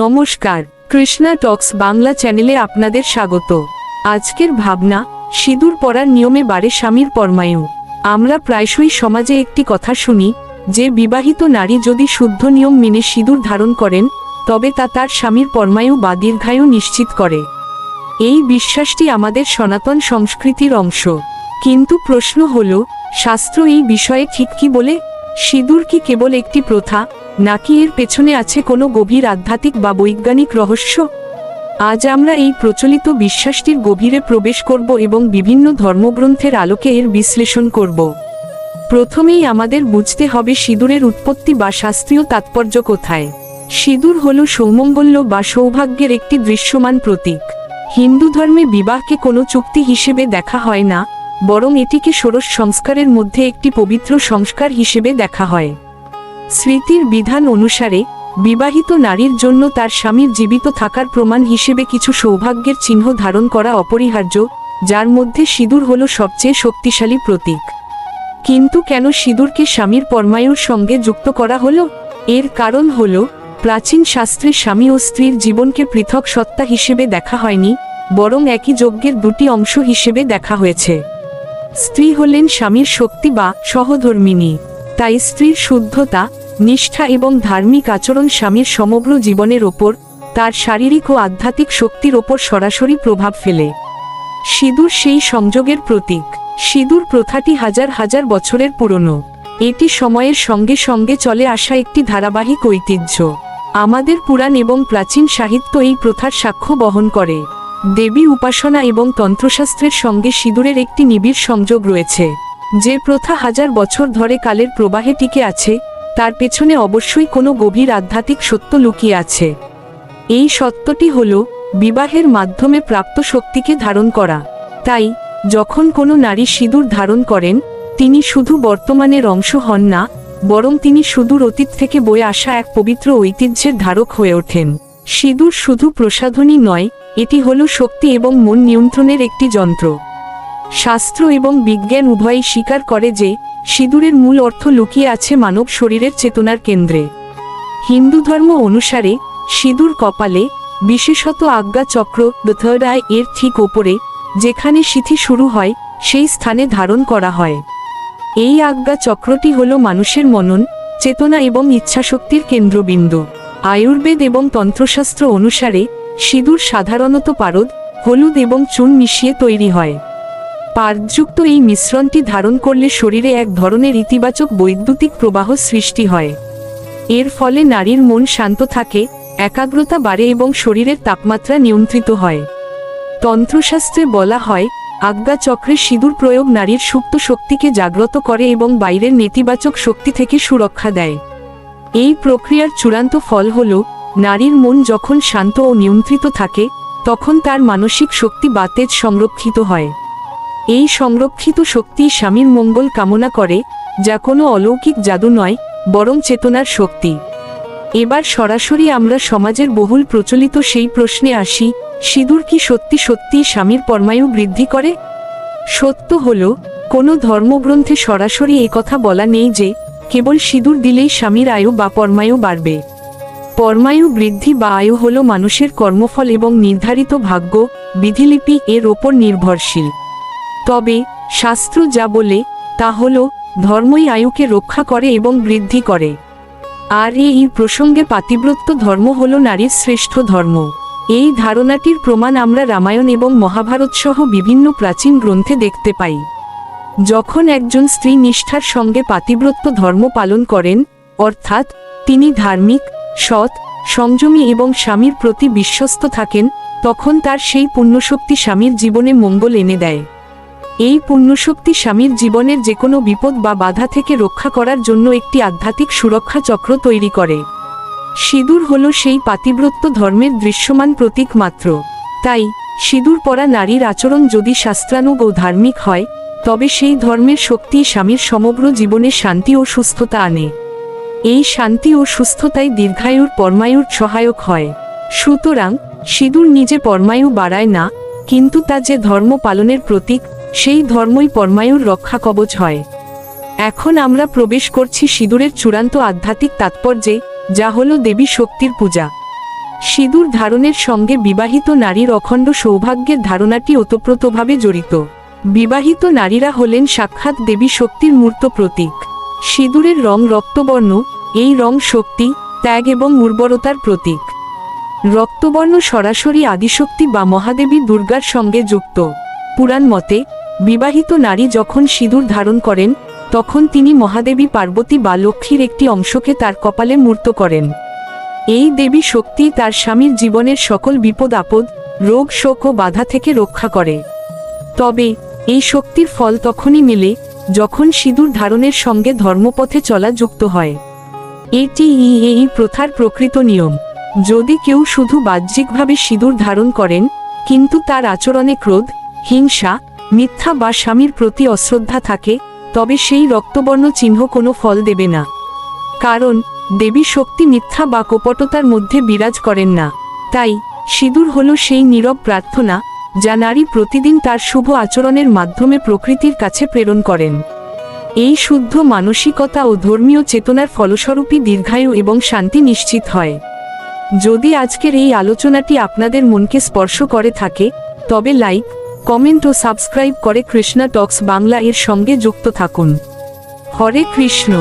নমস্কার, কৃষ্ণা টক্স বাংলা চ্যানেলে আপনাদের স্বাগত। আজকের ভাবনা, সিঁদুর পরার নিয়মে বাড়ে স্বামীর পরমায়ু। আমরা প্রায়শই সমাজে একটি কথা শুনি, যে বিবাহিত নারী যদি শুদ্ধ নিয়ম মেনে সিঁদুর ধারণ করেন, তবে তা তার স্বামীর পরমায়ু বা দীর্ঘায়ু নিশ্চিত করে। এই বিশ্বাসটি আমাদের সনাতন সংস্কৃতির অংশ। কিন্তু প্রশ্ন হল, শাস্ত্র এই বিষয়ে ঠিক কি বলে? সিঁদুর কি কেবল একটি প্রথা নাকি এর পেছনে আছে কোনো গভীর আধ্যাত্মিক বা বৈজ্ঞানিক রহস্য? আজ আমরা এই প্রচলিত বিশ্বাসটির গভীরে প্রবেশ করব এবং বিভিন্ন ধর্মগ্রন্থের আলোকে এর বিশ্লেষণ করব। প্রথমেই আমাদের বুঝতে হবে সিঁদুরের উৎপত্তি বা শাস্ত্রীয় তাৎপর্য কোথায়। সিঁদুর হল সৌমঙ্গল্য বা সৌভাগ্যের একটি দৃশ্যমান প্রতীক। হিন্দু ধর্মে বিবাহকে কোনো চুক্তি হিসেবে দেখা হয় না, বরং এটিকে ষোড়শ সংস্কারের মধ্যে একটি পবিত্র সংস্কার হিসেবে দেখা হয়। স্মৃতির বিধান অনুসারে, বিবাহিত নারীর জন্য তার স্বামীর জীবিত থাকার প্রমাণ হিসেবে কিছু সৌভাগ্যের চিহ্ন ধারণ করা অপরিহার্য, যার মধ্যে সিঁদুর হল সবচেয়ে শক্তিশালী প্রতীক। কিন্তু কেন সিঁদুরকে স্বামীর পরমায়ুর সঙ্গে যুক্ত করা হলো? এর কারণ হল, প্রাচীন শাস্ত্রে স্বামী ও স্ত্রীর জীবনকে পৃথক সত্তা হিসেবে দেখা হয়নি, বরং একই যজ্ঞের দুটি অংশ হিসেবে দেখা হয়েছে। স্ত্রী হলেন স্বামীর শক্তি বা সহধর্মিনী, তাই স্ত্রীর শুদ্ধতা নিষ্ঠা এবং ধার্মিক আচরণ স্বামীর সমগ্র জীবনের ওপর, তার শারীরিক ও আধ্যাত্মিক শক্তির ওপর সরাসরি প্রভাব ফেলে। সিঁদুর সেই সংযোগের প্রতীক। সিঁদুর প্রথাটি হাজার হাজার বছরের পুরনো। এটি সময়ের সঙ্গে সঙ্গে চলে আসা একটি ধারাবাহিক ঐতিহ্য। আমাদের পুরাণ এবং প্রাচীন সাহিত্য এই প্রথার সাক্ষ্য বহন করে। দেবী উপাসনা এবং তন্ত্রশাস্ত্রের সঙ্গে সিঁদুরের একটি নিবিড় সংযোগ রয়েছে। যে প্রথা হাজার বছর ধরে কালের প্রবাহে টিকে আছে তার পেছনে অবশ্যই কোনো গভীর আধ্যাত্মিক সত্য লুকিয়ে আছে। এই সত্যটি হল, বিবাহের মাধ্যমে প্রাপ্ত শক্তিকে ধারণ করা। তাই, যখন কোনো নারী সিঁদুর ধারণ করেন, তিনি শুধু বর্তমানের অংশ হন না, বরং তিনি সুদূর অতীত থেকে বয়ে আসা এক পবিত্র ঐতিহ্যের ধারক হয়ে ওঠেন। সিঁদুর শুধু প্রসাধনী নয়, এটি হল শক্তি এবং মন নিয়ন্ত্রণের একটি যন্ত্র। শাস্ত্র এবং বিজ্ঞান উভয়ই স্বীকার করে যে, সিঁদুরের মূল অর্থ লুকিয়ে আছে মানব শরীরের চেতনার কেন্দ্রে। হিন্দু ধর্ম অনুসারে, সিঁদুর কপালে, বিশেষত আজ্ঞা চক্র থার্ড আই এর ঠিক ওপরে, যেখানে সিথি শুরু হয়, সেই স্থানে ধারণ করা হয়। এই আজ্ঞা চক্রটি হল মানুষের মনন, চেতনা এবং ইচ্ছাশক্তির কেন্দ্রবিন্দু। আয়ুর্বেদ এবং তন্ত্রশাস্ত্র অনুসারে, সিঁদুর সাধারণত পারদ, হলুদ এবং চুন মিশিয়ে তৈরি হয়। পারযুক্ত এই মিশ্রণটি ধারণ করলে শরীরে এক ধরনের ইতিবাচক বৈদ্যুতিক প্রবাহ সৃষ্টি হয়। এর ফলে নারীর মন শান্ত থাকে, একাগ্রতা বাড়ে এবং শরীরের তাপমাত্রা নিয়ন্ত্রিত হয়। তন্ত্রশাস্ত্রে বলা হয়, আজ্ঞা চক্রে সিঁদুর প্রয়োগ নারীর সুপ্ত শক্তিকে জাগ্রত করে এবং বাইরের নেতিবাচক শক্তি থেকে সুরক্ষা দেয়। এই প্রক্রিয়ার চূড়ান্ত ফল হল, নারীর মন যখন শান্ত ও নিয়ন্ত্রিত থাকে, তখন তার মানসিক শক্তি বা তেজ সংরক্ষিত হয়। এই সংরক্ষিত শক্তি স্বামীর মঙ্গল কামনা করে, যা কোনো অলৌকিক জাদু নয়, বরং চেতনার শক্তি। এবার সরাসরি আমরা সমাজের বহুল প্রচলিত সেই প্রশ্নে আসি, সিঁদুর কি সত্যি সত্যি স্বামীর পরমায়ু বৃদ্ধি করে? সত্য হল, কোনো ধর্মগ্রন্থে সরাসরি কথা বলা নেই যে, কেবল সিঁদুর দিলেই স্বামীর আয়ু বা পরমায়ু বাড়বে। পরমায়ু বৃদ্ধি বা আয়ু হল মানুষের কর্মফল এবং নির্ধারিত ভাগ্য, বিধিলিপি এর ওপর নির্ভরশীল। তবে, শাস্ত্র যা বলে, তা হল, ধর্মই আয়ুকে রক্ষা করে এবং বৃদ্ধি করে। আর এই প্রসঙ্গে পাতিব্রত্য ধর্ম হল নারীর শ্রেষ্ঠ ধর্ম। এই ধারণাটির প্রমাণ আমরা রামায়ণ এবং মহাভারত সহ বিভিন্ন প্রাচীন গ্রন্থে দেখতে পাই। যখন একজন স্ত্রী নিষ্ঠার সঙ্গে পাতিব্রত্য ধর্ম পালন করেন, অর্থাৎ তিনি ধার্মিক, সৎ, সংযমী এবং স্বামীর প্রতি বিশ্বস্ত থাকেন, তখন তার সেই পুণ্যশক্তি স্বামীর জীবনে মঙ্গল এনে দেয়। এই পুণ্যশক্তি স্বামীর জীবনের যে কোনো বিপদ বা বাধা থেকে রক্ষা করার জন্য একটি আধ্যাত্মিক সুরক্ষা চক্র তৈরি করে। সিঁদুর হল সেই পাতিব্রত্য ধর্মের দৃশ্যমান প্রতীক মাত্র। তাই, সিঁদুর পরা নারীর আচরণ যদি শাস্ত্রানুগ ও ধার্মিক হয়, তবে সেই ধর্মের শক্তি স্বামীর সমগ্র জীবনে শান্তি ও সুস্থতা আনে। এই শান্তি ও সুস্থতাই দীর্ঘায়ুর পরমায়ুর সহায়ক হয়। সুতরাং, সিঁদুর নিজে পরমায়ু বাড়ায় না, কিন্তু তা যে ধর্ম পালনের প্রতীক সেই ধর্মই পরমায়ুর রক্ষা কবচ হয়। এখন আমরা প্রবেশ করছি সিঁদুরের চূড়ান্ত আধ্যাত্মিক তাৎপর্যে, যা হল দেবী শক্তির পূজা। সিঁদুর ধারণের সঙ্গে বিবাহিত নারীর অখণ্ড সৌভাগ্যের ধারণাটি ওতপ্রোতভাবে জড়িত। বিবাহিত নারীরা হলেন সাক্ষাৎ দেবী শক্তির মূর্ত প্রতীক। সিঁদুরের রং রক্তবর্ণ, এই রং শক্তি, ত্যাগ এবং উর্বরতার প্রতীক। রক্তবর্ণ সরাসরি আদিশক্তি বা মহাদেবী দুর্গার সঙ্গে যুক্ত। পুরাণ মতে বিবাহিত নারী যখন সিঁদুর ধারণ করেন, তখন তিনি মহাদেবী পার্বতী বা লক্ষ্মীর একটি অংশকে তার কপালে মূর্ত করেন। এই দেবী শক্তি তার স্বামীর জীবনের সকল বিপদ, আপদ, রোগ, শোক ও বাধা থেকে রক্ষা করে। তবে, এই শক্তির ফল তখনই মেলে, যখন সিঁদুর ধারণের সঙ্গে ধর্মপথে চলা যুক্ত হয়। এটি এই প্রথার প্রকৃত নিয়ম। যদি কেউ শুধু বাহ্যিকভাবে সিঁদুর ধারণ করেন, কিন্তু তার আচরণে ক্রোধ, হিংসা মিথ্যা বা স্বামীর প্রতি অশ্রদ্ধা থাকে, তবে সেই রক্তবর্ণ চিহ্ন কোনো ফল দেবে না। কারণ, দেবী শক্তি মিথ্যা বা কপটতার মধ্যে বিরাজ করেন না। তাই, সিঁদুর হল সেই নীরব প্রার্থনা, যা নারী প্রতিদিন তার শুভ আচরণের মাধ্যমে প্রকৃতির কাছে প্রেরণ করেন। এই শুদ্ধ মানসিকতা ও ধর্মীয় চেতনার ফলস্বরূপই দীর্ঘায়ু এবং শান্তি নিশ্চিত হয়। যদি আজকের এই আলোচনাটি আপনাদের মনকে স্পর্শ করে থাকে, তবে লাইক কমেন্ট ও সাবস্ক্রাইব করে কৃষ্ণা টক্স বাংলা এর সঙ্গে যুক্ত থাকুন। হরে কৃষ্ণ।